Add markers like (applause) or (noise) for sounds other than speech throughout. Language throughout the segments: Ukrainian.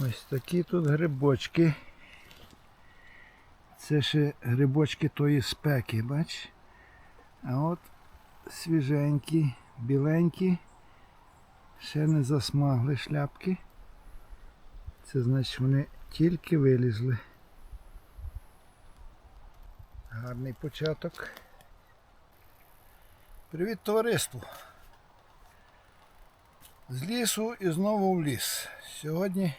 Ось такі тут грибочки. Це ще грибочки тої спеки, бач? А от свіженькі, біленькі, ще не засмагли шляпки. Це значить вони тільки вилізли. Гарний початок. Привіт товариству! З лісу і знову в ліс. Сьогодні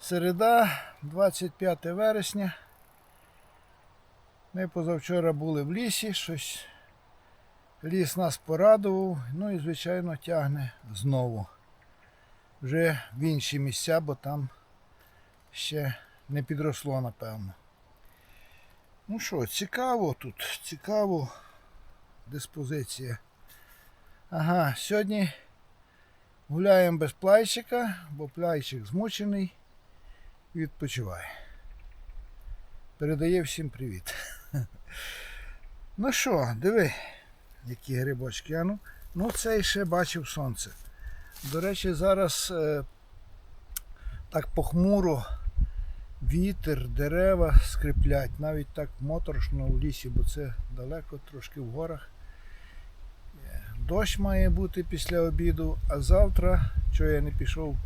середа, 25 вересня. Ми позавчора були в лісі, щось ліс нас порадував, ну і звичайно тягне знову. Вже в інші місця, бо там ще не підросло, напевно. Ну що, цікаво тут, цікаво диспозиція. Ага, сьогодні гуляємо без плайчика, бо плайчик змучений і відпочиває. Передає всім привіт. Ну що, диви, які грибочки. А ну, ну цей ще бачив сонце. До речі, зараз е, так похмуро вітер, дерева скриплять, навіть так моторошно в лісі, бо це далеко трошки в горах. Е, Дощ має бути після обіду, а завтра, що я не пішов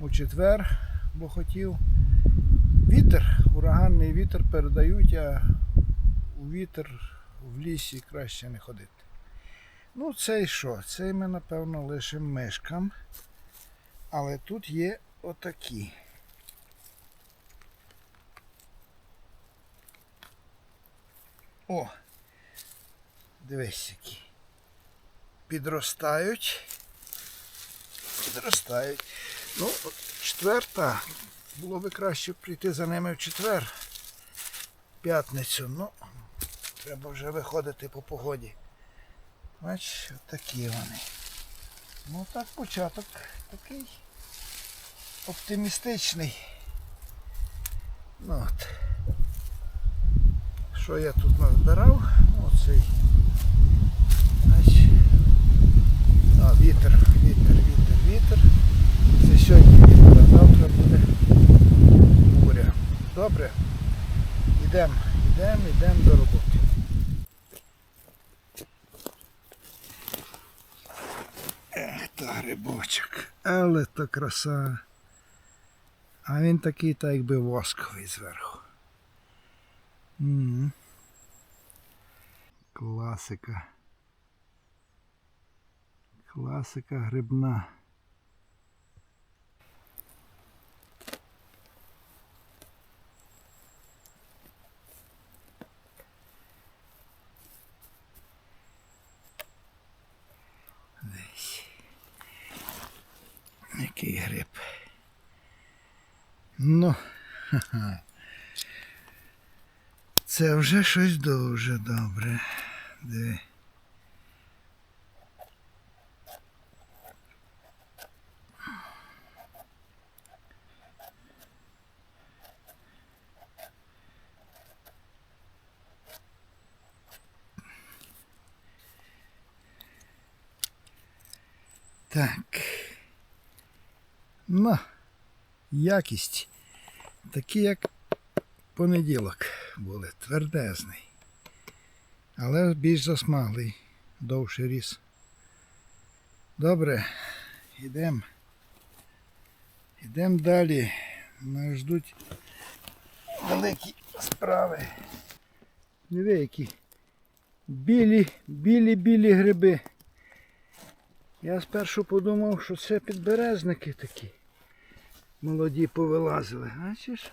у четвер, бо хотів. Вітер, ураганний вітер передають, а у вітер в лісі краще не ходити. Ну, цей що? Цей ми, напевно, лишимо мишкам. Але тут є отакі. О! Дивись які. Підростають. Підростають. Ну, четверта. Було би краще прийти за ними в четвер. П'ятницю. Ну, треба вже виходити по погоді. Бач, такі вони. Ну так, початок такий оптимістичний. Ну от. Що я тут назбирав? Ну, Оцей. Бач. А, вітер, вітер, вітер, вітер. Це сьогодні вітер, а завтра буде буря. Добре. Йдемо, йдемо, йдемо до роботи. Ех, та грибочок. Але то краса. А він такий, так якби восковий зверху. М. Класика. Класика грибна. Десь. Який гриб. Ну, ха-ха. Це вже щось дуже добре. Диви. Так. Ну, якість. Такі, як понеділок були, твердезний. Але більш засмаглий, довший ріс. Добре, йдемо. Йдемо далі. Нас ждуть великі справи. Диви, які білі, білі, білі гриби. Я спершу подумав, що це підберезники такі. Молоді повилазили. Бачиш?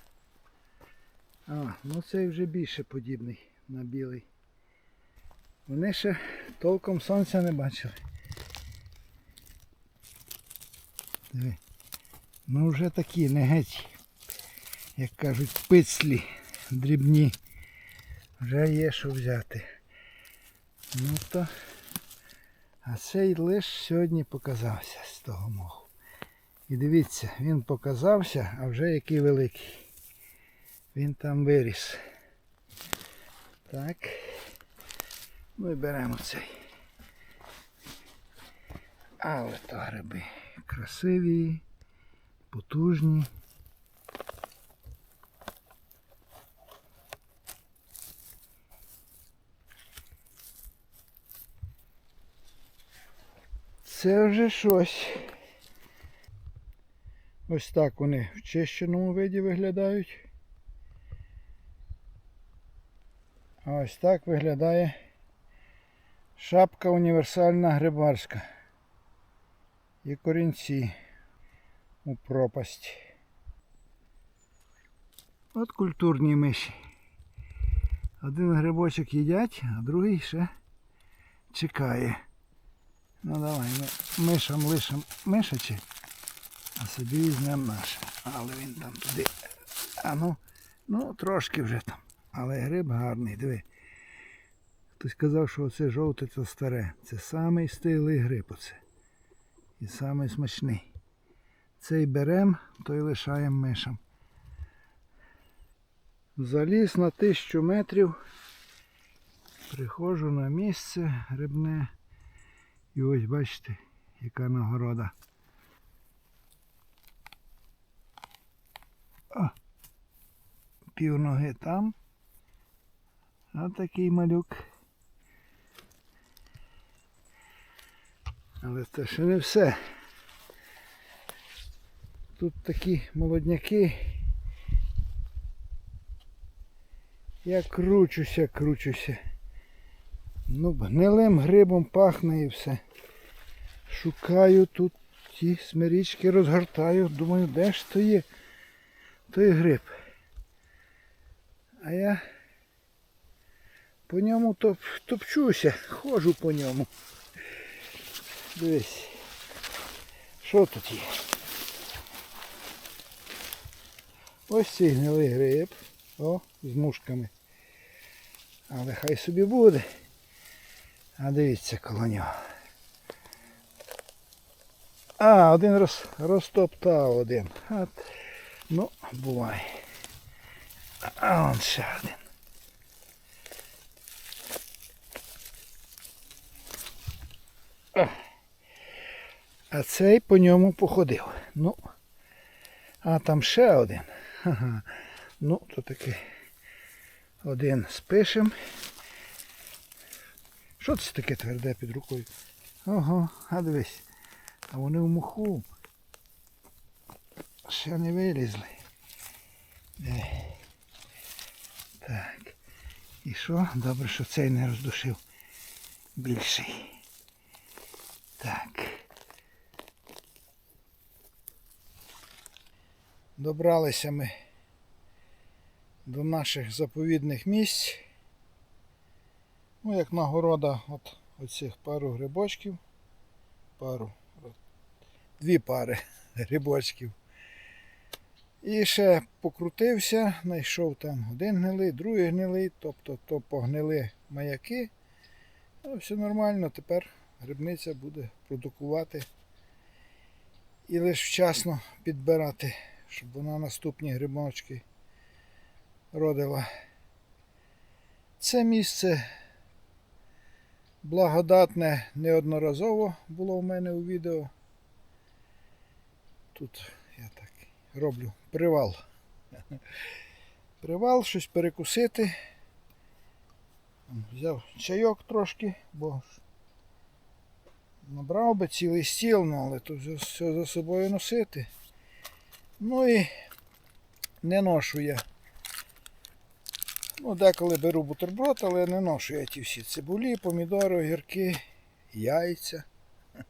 А, ну цей вже більше подібний на білий. Вони ще толком сонця не бачили. Диви. Ну вже такі, не геть, як кажуть, пицлі, дрібні. Вже є що взяти. Ну то. А цей лиш сьогодні показався з того моху. І дивіться, він показався, а вже який великий. Він там виріс. Так. Ну і беремо цей. Але то гриби красиві, потужні. Це вже щось. Ось так вони в чищеному виді виглядають. А ось так виглядає шапка універсальна грибарська. І корінці у пропасть. От культурні миші. Один грибочок їдять, а другий ще чекає. Ну давай, ми мишам лишим мишачі, а собі візьмемо наше. Але він там туди. А ну, ну трошки вже там. Але гриб гарний, диви. Хтось казав, що оце жовте це старе. Це самий стиглий гриб оце. І самий смачний. Цей берем, той лишаємо мишам. Заліз на тисячу метрів. Приходжу на місце грибне. І ось бачите, яка нагорода. О, пів ноги там. А такий малюк. Але це ще не все. Тут такі молодняки. Я кручуся, кручуся. Ну, гнилим грибом пахне і все. Шукаю тут ті смирічки, розгортаю. Думаю, де ж то є той гриб. А я по ньому топ, топчуся, ходжу по ньому. Дивись. Що тут є? Ось цей гнилий гриб. О, з мушками. Але хай собі буде. А дивіться коло нього. А, один роз, розтоптав один. От, ну, буває. А он ще один. А. Цей по ньому походив. Ну, а там ще один. Ха-ха. Ну, то таки один спишем. Що це таке тверде під рукою? Ого, а дивись. А вони в муху. Ще не вилізли. Диви. Так. І що? Добре, що цей не роздушив більший. Так. Добралися ми до наших заповідних місць. Ну, як нагорода от оцих пару грибочків. Пару. Дві пари (laughs) грибочків. І ще покрутився, знайшов там один гнилий, другий гнилий, тобто то погнили маяки. Ну, все нормально, тепер грибниця буде продукувати і лише вчасно підбирати, щоб вона наступні грибочки родила. Це місце благодатне неодноразово було в мене у відео. Тут я так роблю привал. Привал, щось перекусити. Взяв чайок трошки, бо набрав би цілий стіл, ну, але тут все за собою носити. Ну і не ношу я. Ну, деколи беру бутерброд, але не ношу я ті всі цибулі, помідори, огірки, яйця. (laughs)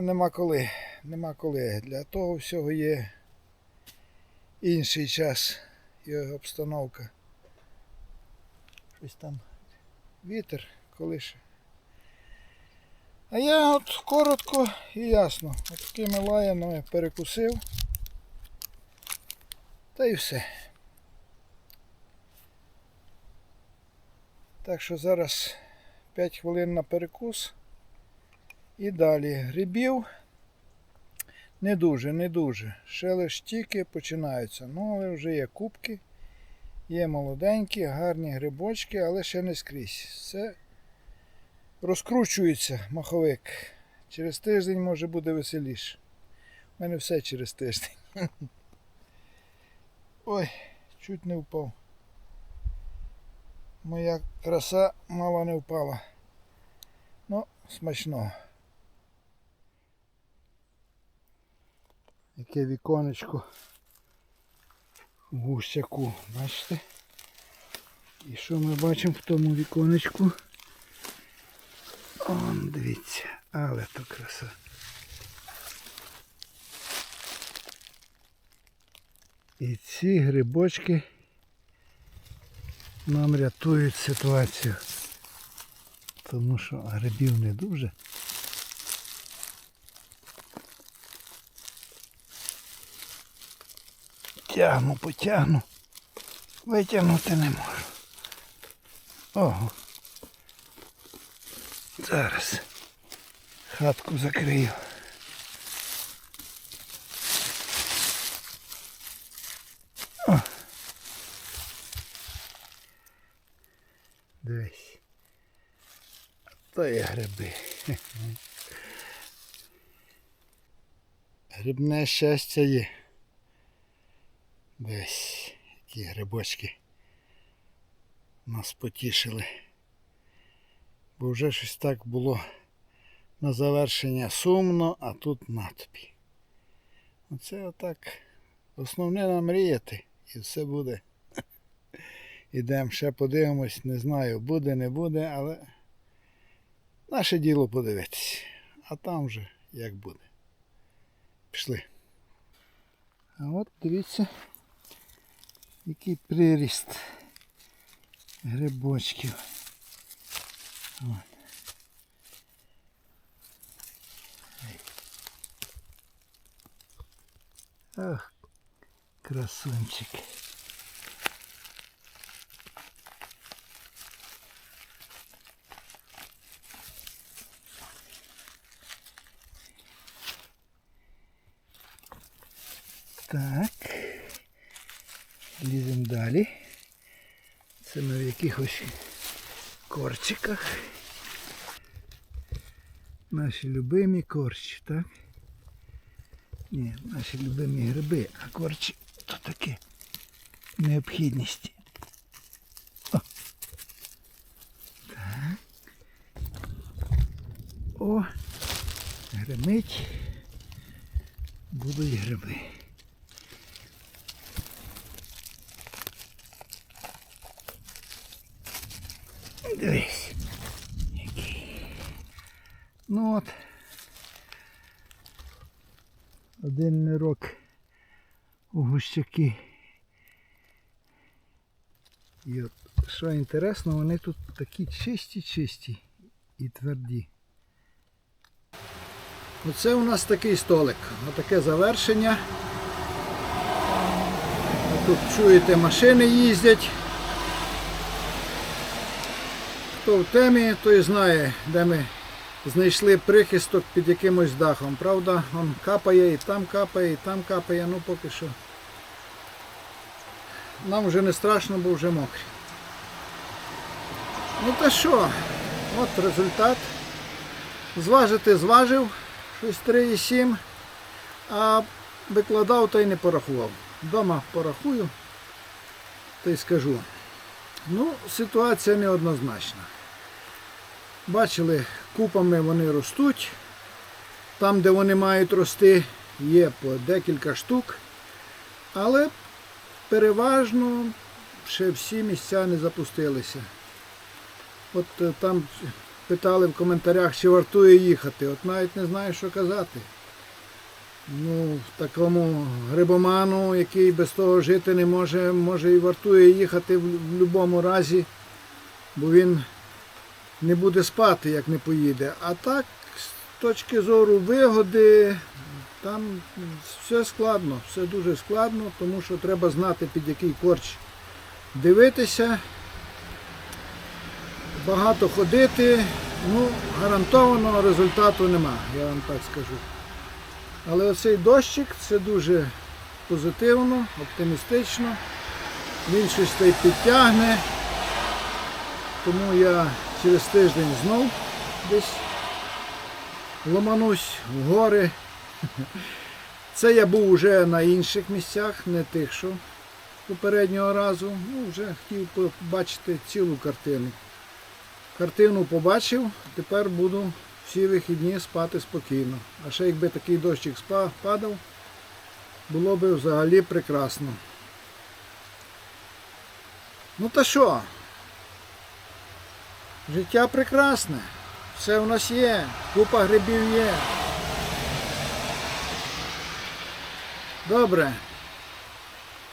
Нема коли, нема коли. Для того всього є інший час і обстановка. Щось там вітер колише. А я от коротко і ясно. От такими лаянами перекусив. Та й все. Так що зараз 5 хвилин на перекус. І далі грибів не дуже, не дуже. Ще лиш тільки починаються. Ну, але вже є кубки, є молоденькі, гарні грибочки, але ще не скрізь. Все розкручується маховик. Через тиждень може буде веселіше. У мене все через тиждень. (laughs) Ой, чуть не впав. Моя краса мало не впала. Ну, смачного. Яке віконечко в гущаку, бачите? І що ми бачимо в тому віконечку? Он, дивіться, але то краса. І ці грибочки нам рятують ситуацію. Тому що грибів не дуже. Тягну, потягну. Витягнути не можу. Ого. Зараз хатку закрию. О. Дивись. То є гриби. Грибне щастя є. Десь які грибочки нас потішили. Бо вже щось так було на завершення сумно, а тут на тобі. Оце отак. Основне нам мріяти і все буде. (laughs) Ідемо ще подивимось, не знаю, буде, не буде, але наше діло подивитись. А там вже як буде. Пішли. А от дивіться, який приріст грибочків. От. Красунчик. Так. Далі. Це ми в якихось корчиках. Наші любимі корчі, так? Ні, наші любимі гриби, а корчі то таке необхідність. О. Так. О, гримить. Будуть гриби. Ну от. Один нирок у гущаки. І от, що інтересно, вони тут такі чисті-чисті і тверді. Оце у нас такий столик. Отаке завершення. Тут чуєте, машини їздять. Хто в темі, той знає, де ми знайшли прихисток під якимось дахом. Правда, он капає і там капає, і там капає, ну поки що. Нам вже не страшно, бо вже мокрі. Ну та що, от результат. Зважити зважив щось 3,7, а викладав та й не порахував. Дома порахую, та й скажу. Ну, ситуація неоднозначна. Бачили, купами вони ростуть. Там, де вони мають рости, є по декілька штук. Але переважно ще всі місця не запустилися. От е, там питали в коментарях, чи вартує їхати. От навіть не знаю, що казати. Ну, такому грибоману, який без того жити не може, може і вартує їхати в будь-якому разі, бо він не буде спати, як не поїде. А так, з точки зору вигоди, там все складно, все дуже складно, тому що треба знати, під який корч дивитися, багато ходити, ну, гарантованого результату нема, я вам так скажу. Але оцей дощик це дуже позитивно, оптимістично. Він щось підтягне. Тому я через тиждень знов десь ломанусь в гори. (laughs) Це я був уже на інших місцях, не тих, що попереднього разу. Ну, вже хотів побачити цілу картину. Картину побачив, тепер буду всі вихідні спати спокійно. А ще якби такий дощик падав, було б взагалі прекрасно. Ну та що? Життя прекрасне. Все у нас є, купа грибів є. Добре.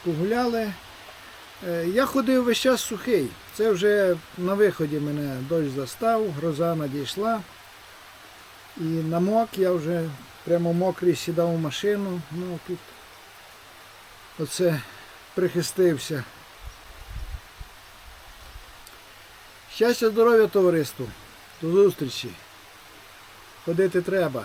Погуляли. Е, Я ходив весь час сухий. Це вже на виході мене дощ застав, гроза надійшла. І намок, я вже прямо мокрий сідав у машину. Ну тут оце прихистився. Щастя, здоров'я, товариству. До зустрічі. Ходити треба.